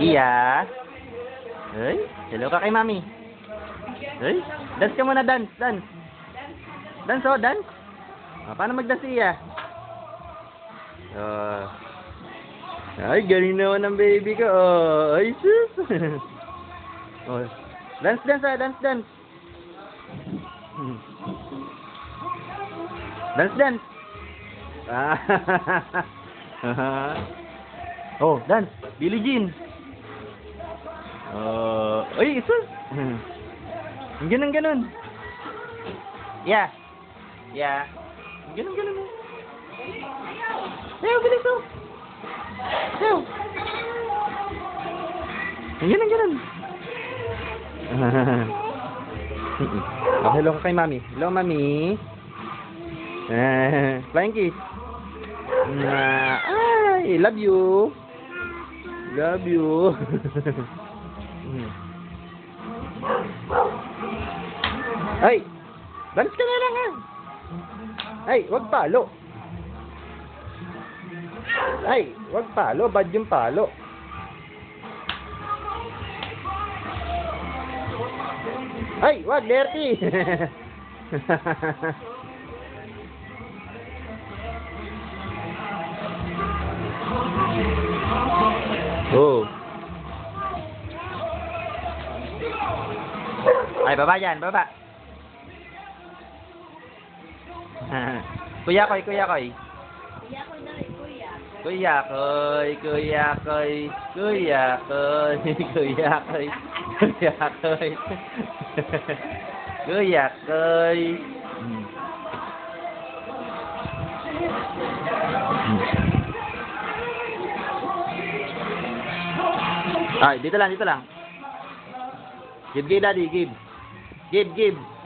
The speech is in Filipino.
Iya. Hey, hello ka kay mami. Hey, dance ka muna, dance, dance. Dance, oh, dance. Ah, paano mag-dance iya? Oh. Ay, galing naman ng baby ko. Oh, ay, sus. oh. Dance, dance, ah, dance, dance. Dance, dance. Ah. oh, dance. Billie Jean. Oh, ay, sus. Ganun, ganun. Yeah. Yeah. Ganun, ganun. Ayaw, bilis oh. Ayaw. Ganun, ganun. oh, hello ka kay mami. Hello, mami. Flying kiss. Mwah. Ay, love you. Love you. Ay, dance ka na lang ha. Ay, wag palo. Ay, wag palo. Bad yung palo. Ay, wag, dirty. Ay, baba yan, baba. kuya koy, kuya koy. Kuya koy, kuya koy, kuya koy, kuya koy, kuya koy. Kuya koy. Hmm. Ay, dito lang, dito lang. Give, give, daddy, give. Gib, Gib.